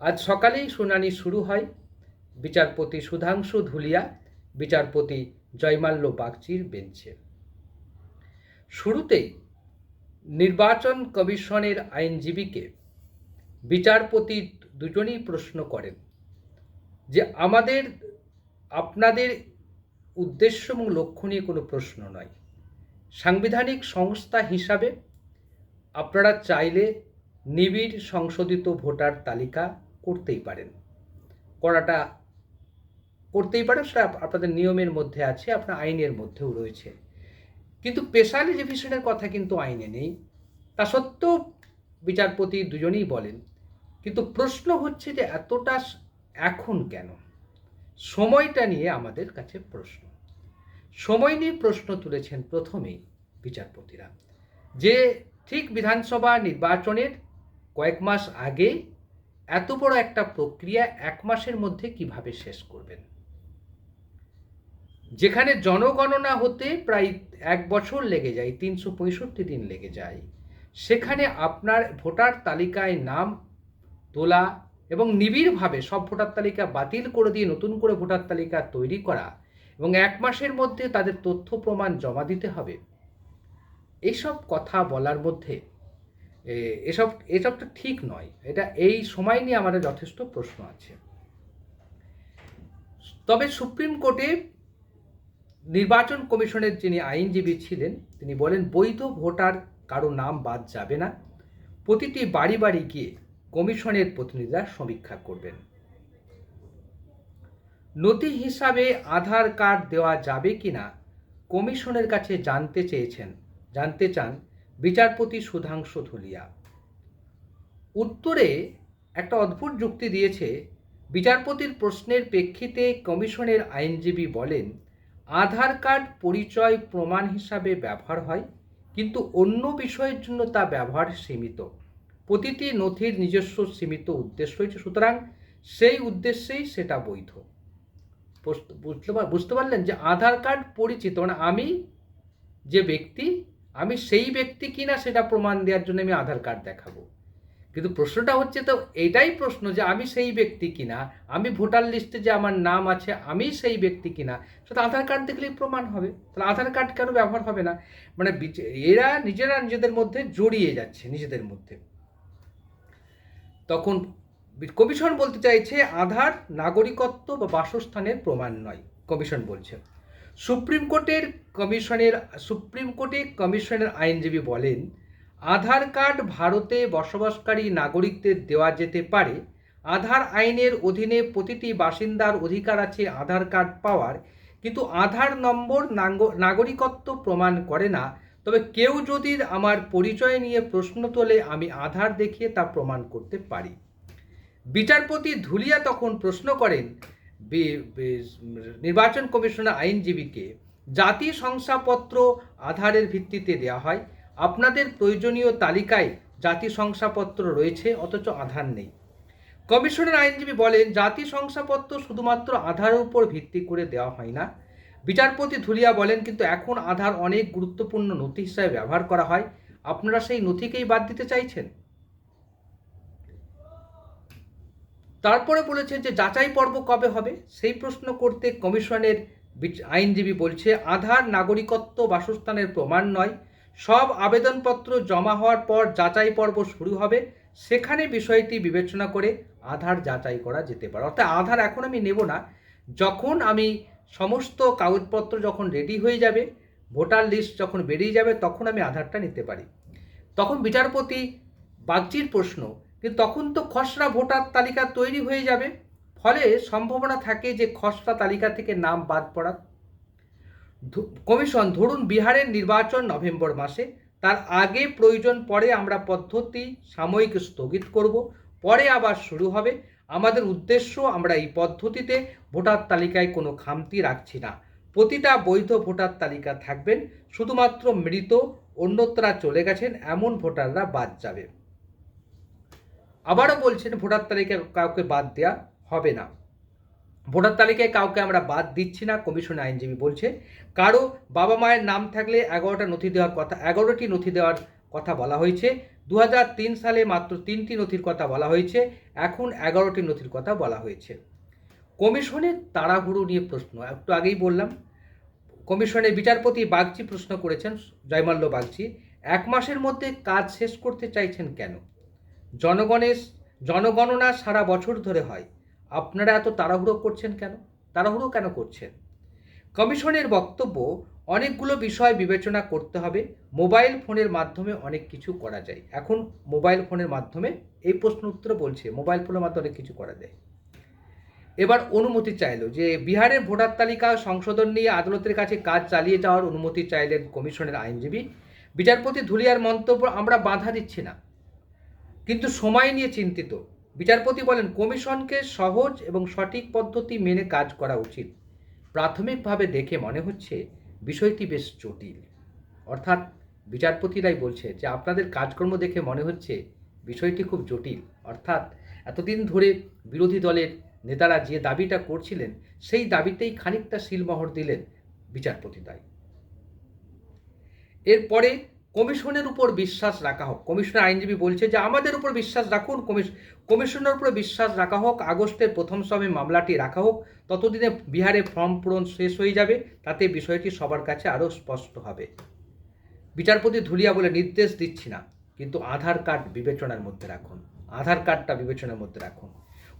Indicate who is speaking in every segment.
Speaker 1: আজ সকালেই শুনানি শুরু হয়। বিচারপতি সুধাংশু ধুলিয়া, বিচারপতি জয়মাল্য বাগচির বেঞ্চে। শুরুতেই নির্বাচন কমিশনের আইনজীবীকে বিচারপতি দুজনেই প্রশ্ন করেন যে, আমাদের, আপনাদের উদ্দেশ্য এবং লক্ষ্য নিয়ে কোনো প্রশ্ন নয়। সাংবিধানিক সংস্থা হিসাবে আপনারা চাইলে নিবিড় সংশোধিত ভোটার তালিকা করতেই পারেন। করাটা করতেই পারেন, সেটা আপনাদের নিয়মের মধ্যে আছে, আপনার আইনের মধ্যেও রয়েছে। কিন্তু স্পেশালিজেশনের কথা কিন্তু আইনে নেই, তা সত্ত্বেও বিচারপতি দুজনেই বলেন, কিন্তু প্রশ্ন হচ্ছে যে এতটা এখন কেন? সময়টা নিয়ে আমাদের কাছে প্রশ্ন। সময় নিয়ে প্রশ্ন তুলেছেন প্রথমেই বিচারপতিরা, যে ঠিক বিধানসভা নির্বাচনের কয়েক মাস আগে এত বড় একটা প্রক্রিয়া এক মাসের মধ্যে কীভাবে শেষ করবেন? যেখানে জনগণনা হতে প্রায় এক বছর লেগে যায়, তিনশো পঁয়ষট্টি দিন লেগে যায়, সেখানে আপনার ভোটার তালিকায় নাম তোলা এবং নিবিড়ভাবে সব ভোটার তালিকা বাতিল করে দিয়ে নতুন করে ভোটার তালিকা তৈরি করা এবং এক মাসের মধ্যে তাদের তথ্য প্রমাণ জমা দিতে হবে এইসব কথা বলার মধ্যে এসব এসব তো ঠিক নয়। এটা এই সময় নিয়ে আমাদের যথেষ্ট প্রশ্ন আছে। তবে সুপ্রিম কোর্টে নির্বাচন কমিশনের যিনি আইনজীবী ছিলেন, তিনি বলেন, বৈধ ভোটার কারও নাম বাদ যাবে না। প্রতিটি বাড়ি বাড়ি গিয়ে কমিশনের প্রতিনিধিরা সমীক্ষা করবেন। নথি হিসাবে আধার কার্ড দেওয়া যাবে কিনা, কমিশনের কাছে জানতে চেয়েছেন, জানতে চান বিচারপতি সুধাংশু ধুলিয়া উত্তরে একটা অদ্ভুত যুক্তি দিয়েছে, বিচারপতির প্রশ্নের প্রেক্ষিতে কমিশনের আইনজীবী বলেন, আধার কার্ড পরিচয় প্রমাণ হিসাবে ব্যবহার হয়, কিন্তু অন্য বিষয়ের জন্য তা ব্যবহার সীমিত। প্রতিটি নথির নিজস্ব সীমিত উদ্দেশ্য রয়েছে সুতরাং সেই উদ্দেশ্যেই সেটা বৈধ। বুঝতে- বুঝতে পার- বুঝতে পারলেন যে আধার কার্ড পরিচিত মানে আমি যে ব্যক্তি আমি সেই ব্যক্তি কিনা সেটা প্রমাণ দেওয়ার জন্য আমি আধার কার্ড দেখাবো। কিন্তু প্রশ্নটা হচ্ছে তো এটাই প্রশ্ন যে আমি সেই ব্যক্তি কিনা, আমি ভোটার লিস্টে যে আমার নাম আছে, আমি সেই ব্যক্তি কিনা, সেটা আধার কার্ড দেখলেই প্রমাণ হবে। তাহলে আধার কার্ড কেন ব্যবহার হবে না? মানে এরা নিজেরা নিজেদের মধ্যে জড়িয়ে যাচ্ছে, নিজেদের মধ্যে। তখন কমিশন বলতে চাইছে, আধার নাগরিকত্ব বা বাসস্থানের প্রমাণ নয়, কমিশন বলছে। সুপ্রিম কোর্টের কমিশনের, সুপ্রিম কোর্টে কমিশনের আইনজীবী বলেন, আধার কার্ড ভারতে বসবাসকারী নাগরিকদের দেওয়া যেতে পারে। আধার আইনের অধীনে প্রতিটি বাসিন্দার অধিকার আছে আধার কার্ড পাওয়ার, কিন্তু আধার নম্বর নাগরিকত্ব প্রমাণ করে না। তবে কেউ যদি আমার পরিচয় নিয়ে প্রশ্ন তোলে, আমি আধার দেখিয়ে তা প্রমাণ করতে পারি। বিচারপতি ধুলিয়া তখন প্রশ্ন করেন নির্বাচন কমিশনের আইনজীবীকে জাতি শংসাপত্র আধারের ভিত্তিতে দেওয়া হয়। আপনাদের প্রয়োজনীয় তালিকায় জাতি শংসাপত্র রয়েছে, অথচ আধার নেই। কমিশনের আইনজীবী বলেন জাতি শংসাপত্র শুধুমাত্র আধারের উপর ভিত্তি করে দেওয়া হয় না। বিচারপতি ধুলিয়া বলেন, কিন্তু এখন আধার অনেক গুরুত্বপূর্ণ নথি হিসাবে ব্যবহার করা হয়। আপনারা সেই নথিকেই বাদ দিতে চাইছেন? তারপরে বলেছে যে যাচাই পর্ব কবে হবে? সেই প্রশ্ন করতে কমিশনের আইনজীবী বলছে, আধার নাগরিকত্ব বাসস্থানের প্রমাণ নয়। সব আবেদনপত্র জমা হওয়ার পর যাচাই পর্ব শুরু হবে। সেখানে বিষয়টি বিবেচনা করে আধার যাচাই করা যেতে পারে। অর্থাৎ আধার এখন আমি নেব না। যখন আমি সমস্ত কাগজপত্র যখন রেডি হয়ে যাবে, ভোটার লিস্ট যখন বেরিয়ে যাবে, তখন আমি আধারটা নিতে পারি। তখন বিচারপতি বাগচির প্রশ্ন কিন্তু তখন তো খসড়া ভোটার তালিকা তৈরি হয়ে যাবে। ফলে সম্ভাবনা থাকে যে খসড়া তালিকা থেকে নাম বাদ পড়ার কমিশন, ধরুন বিহারের নির্বাচন নভেম্বর মাসে, তার আগে প্রয়োজন পরে আমরা পদ্ধতি সাময়িক স্থগিত করব, পরে আবার শুরু হবে। আমাদের উদ্দেশ্য আমরা এই পদ্ধতিতে ভোটার তালিকায় কোনো খামতি রাখছি না। প্রতিটা বৈধ ভোটার তালিকা থাকবেন, শুধুমাত্র মৃত অন্যত্রা চলে গেছেন, এমন ভোটাররা বাদ যাবে। আবারও বলছেন, ভোটার তালিকায় কাউকে বাদ দেওয়া হবে না। ভোটার তালিকায় কাউকে আমরা বাদ দিচ্ছি না, কমিশন আইনজীবী বলছে। কারও বাবা মায়ের নাম থাকলে এগারোটা নথি দেওয়ার কথা, এগারোটি নথি দেওয়ার কথা বলা হয়েছে। দু হাজার তিন সালে মাত্র তিনটি নথির কথা বলা হয়েছে, এখন এগারোটি নথির কথা বলা হয়েছে। কমিশনের তাড়াহুড়ো নিয়ে প্রশ্ন, একটু আগেই বললাম, কমিশনের বিচারপতি বাগচি প্রশ্ন করেছেন, জয়মাল্য বাগচি, এক মাসের মধ্যে কাজ শেষ করতে চাইছেন কেন? জনগণের, জনগণনা সারা বছর ধরে হয়। আপনারা এত তাড়াহুড়ো করছেন কেন? তাড়াহুড়ো কেন করছেন? কমিশনের বক্তব্য, অনেকগুলো বিষয় বিবেচনা করতে হবে। মোবাইল ফোনের মাধ্যমে অনেক কিছু করা যায়। এখন মোবাইল ফোনের মাধ্যমে এই প্রশ্ন উত্তর বলছে, মোবাইল ফোনের মাধ্যমে অনেক কিছু করা যায়। এবার অনুমতি চাইলো যে বিহারের ভোটার তালিকা সংশোধন নিয়ে আদালতের কাছে কাজ চালিয়ে যাওয়ার অনুমতি চাইলেন কমিশনের আইনজীবী। বিচারপতি ধুলিয়ার মন্তব্য আমরা বাধা দিচ্ছি না। কিন্তু সময় নিয়ে চিন্তিত। বিচারপতি বলেন, কমিশনকে সহজ এবং সঠিক পদ্ধতি মেনে কাজ করা উচিত। প্রাথমিকভাবে দেখে মনে হচ্ছে বিষয়টি বেশ জটিল। অর্থাৎ বিচারপতিরাই বলছে যে, আপনাদের কাজকর্ম দেখে মনে হচ্ছে বিষয়টি খুব জটিল। অর্থাৎ এতদিন ধরে বিরোধী দলের নেতারা যে দাবিটা করছিলেন, সেই দাবিতেই খানিকটা শিলমোহর দিলেন বিচারপতি তাই। এরপরে কমিশনের উপর বিশ্বাস রাখা হোক। কমিশনের আইনজীবী বলছে যে, আমাদের উপর বিশ্বাস রাখুন কমিশনের উপর বিশ্বাস রাখা হোক, আগস্টের প্রথম সময় মামলাটি রাখা হোক, ততদিনে বিহারে ফর্ম পূরণ শেষ হয়ে যাবে, তাতে বিষয়টি সবার কাছে আরও স্পষ্ট হবে। বিচারপতি ধুলিয়া বলে, নির্দেশ দিচ্ছি না, কিন্তু আধার কার্ড বিবেচনার মধ্যে রাখুন, আধার কার্ডটা বিবেচনার মধ্যে রাখুন।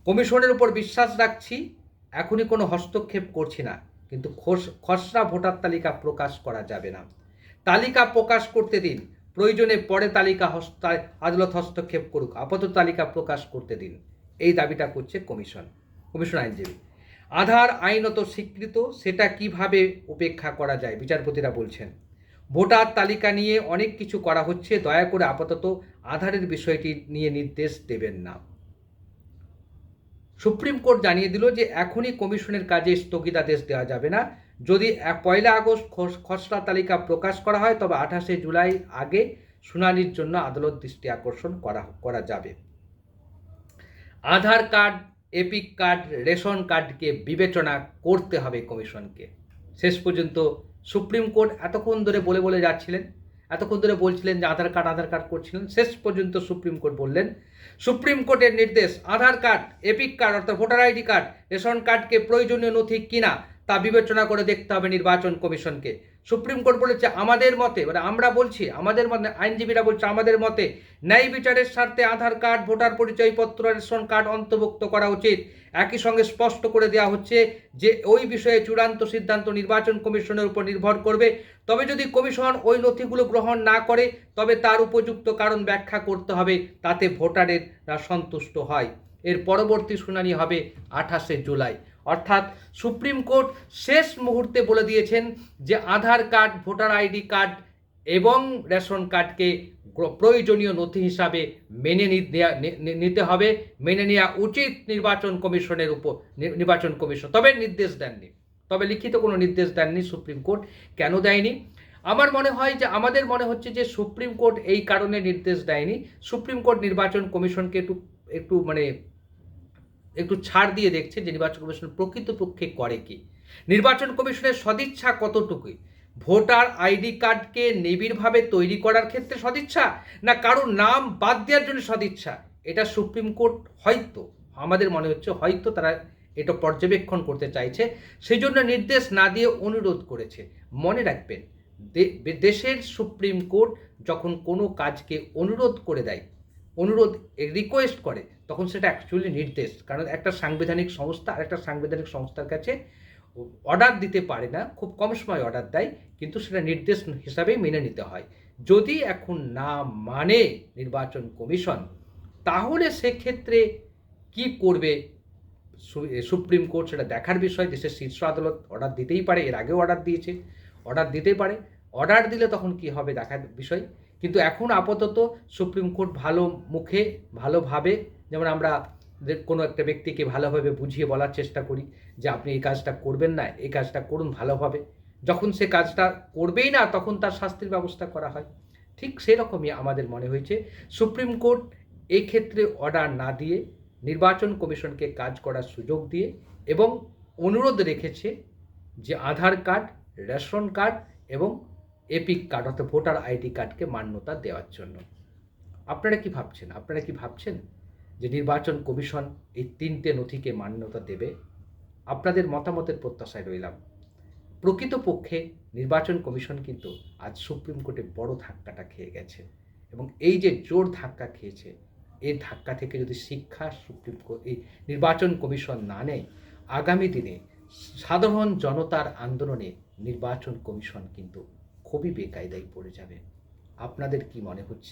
Speaker 1: কমিশনের উপর বিশ্বাস রাখছি, এখনই কোনো হস্তক্ষেপ করছি না, কিন্তু খস- খসড়া ভোটার তালিকা প্রকাশ করা যাবে না। তালিকা প্রকাশ করতে দিন। প্রয়োজনে পরে তালিকা আদালত হস্তক্ষেপ করুক। আপাতত তালিকা প্রকাশ করতে দিন। এই দাবিটা করছে কমিশন কমিশন আইনজীবী। আধার আইনত স্বীকৃত, সেটা কীভাবে উপেক্ষা করা যায়, বিচারপতিরা বলছেন। ভোটার তালিকা নিয়ে অনেক কিছু করা হচ্ছে, দয়া করে আপাতত আধারের বিষয়টি নিয়ে নির্দেশ দেবেন না। সুপ্রিম কোর্ট জানিয়ে দিল যে এখনই কমিশনের কাজে স্থগিতাদেশ দেওয়া যাবে না। যদি পয়লা আগস্ট খস- খসড়া তালিকা প্রকাশ করা হয়, তবে আঠাশে জুলাই আগে শুনানির জন্য আদালত দৃষ্টি আকর্ষণ করা করা যাবে। Aadhaar card, EPIC card, ration কার্ডকে বিবেচনা করতে হবে কমিশনকে। শেষ পর্যন্ত সুপ্রিম কোর্ট এতক্ষণ ধরে বলে বলে যাচ্ছিলেন, এতক্ষণ ধরে বলছিলেন যে আধার কার্ড আধার কার্ড করছিলেন, শেষ পর্যন্ত সুপ্রিম কোর্ট বললেন, সুপ্রিম কোর্টের নির্দেশ, আধার কার্ড, এপিক কার্ড অর্থাৎ ভোটার আইডি কার্ড, রেশন কার্ডকে প্রয়োজনীয় নথি কিনা তা বিবেচনা করে দেখতে হবে নির্বাচন কমিশনকে। সুপ্রিম কোর্ট বলেছে, আমাদের মতে মানে আমরা বলছি, আমাদের মতে, আইনজীবীরা বলছে, আমাদের মতে ন্যায় বিচারের স্বার্থে আধার কার্ড, ভোটার পরিচয়পত্র, রেশন কার্ড অন্তর্ভুক্ত করা উচিত। একই সঙ্গে স্পষ্ট করে দেওয়া হচ্ছে যে, ওই বিষয়ে চূড়ান্ত সিদ্ধান্ত নির্বাচন কমিশনের উপর নির্ভর করবে। তবে যদি কমিশন ওই নথিগুলো গ্রহণ না করে, তবে তার উপযুক্ত কারণ ব্যাখ্যা করতে হবে, তাতে ভোটারেরা সন্তুষ্ট হয়। এর পরবর্তী শুনানি হবে আঠাশে জুলাই। অর্থাৎ সুপ্রিম কোর্ট শেষ মুহূর্তে বলে দিয়েছেন যে Aadhaar card, voter ID card এবং রেশন কার্ডকে প্রয়োজনীয় নথি হিসাবে মেনে নিতে হবে, মেনে নেওয়া উচিত নির্বাচন কমিশনের উপর নির্বাচন কমিশন। তবে নির্দেশ দেননি। তবে লিখিত কোনো নির্দেশ দেননি সুপ্রিম কোর্ট। কেন দেয়নি? আমার মনে হয় যে, আমাদের মনে হচ্ছে যে সুপ্রিম কোর্ট এই কারণে নির্দেশ দেয়নি। সুপ্রিম কোর্ট নির্বাচন কমিশনকে একটু একটু মানে একটু ছাড় দিয়ে দেখছে যে নির্বাচন কমিশন প্রকৃতপক্ষে করে কি। নির্বাচন কমিশনের সদিচ্ছা কতটুকুই? ভোটার আইডি কার্ডকে নিবিড়ভাবে তৈরি করার ক্ষেত্রে সদিচ্ছা না কারোর নাম বাদ দেওয়ার জন্য সদিচ্ছা? এটা সুপ্রিম কোর্ট হয়তো, আমাদের মনে হচ্ছে হয়তো তারা এটা পর্যবেক্ষণ করতে চাইছে। সেই জন্য নির্দেশ না দিয়ে অনুরোধ করেছে। মনে রাখবেন দেশের সুপ্রিম কোর্ট যখন কোনো কাজকে অনুরোধ করে দেয়, অনুরোধ রিকোয়েস্ট করে তখন সেটা অ্যাকচুয়ালি নির্দেশ। কারণ একটা সাংবিধানিক সংস্থা আর একটা সাংবিধানিক সংস্থার কাছে অর্ডার দিতে পারে না, খুব কম সময় অর্ডার দেয়, কিন্তু সেটা নির্দেশ হিসাবেই মেনে নিতে হয়। যদি এখন না মানে নির্বাচন কমিশন, তাহলে সেক্ষেত্রে কি করবে সুপ্রিম কোর্ট? সেটা দেখার বিষয় দেশের শীর্ষ আদালত অর্ডার দিতেই পারে, এর আগেও অর্ডার দিয়েছে। অর্ডার দিতেই পারে। অর্ডার দিলে তখন কি হবে দেখার বিষয়। কিন্তু এখন আপাতত সুপ্রিম কোর্ট ভালো মুখে, ভালোভাবে যেমন আমরা কোনো একটা ব্যক্তিকে ভালোভাবে বুঝিয়ে বলার চেষ্টা করি যে আপনি এই কাজটা করবেন না, এই কাজটা করুন ভালোভাবে যখন সে কাজটা করবেই না, তখন তার শাস্তির ব্যবস্থা করা হয়। ঠিক সেরকমই আমাদের মনে হয়েছে, সুপ্রিম কোর্ট এই ক্ষেত্রে অর্ডার না দিয়ে নির্বাচন কমিশনকে কাজ করার সুযোগ দিয়ে এবং অনুরোধ রেখেছে যে আধার কার্ড, রেশন কার্ড এবং এপিক কার্ড অর্থাৎ ভোটার আইডি কার্ডকে মান্যতা দেওয়ার জন্য। আপনারা কি ভাবছেন? আপনারা কি ভাবছেন? যে নির্বাচন কমিশন এই তিনটে নথিকে মান্যতা দেবে, আপনাদের মতামতের প্রত্যাশায় রইলাম। প্রকৃতপক্ষে নির্বাচন কমিশন কিন্তু আজ সুপ্রিম কোর্টে বড় ধাক্কাটা খেয়ে গেছে এবং এই যে জোর ধাক্কা খেয়েছে এই ধাক্কা থেকে যদি শিক্ষা সুপ্রিম কোর্ট এই নির্বাচন কমিশন না নেয়, আগামী দিনে সাধারণ জনতার আন্দোলনে নির্বাচন কমিশন কিন্তু খুবই বেকায়দায় পড়ে যাবে। আপনাদের কি মনে হচ্ছে?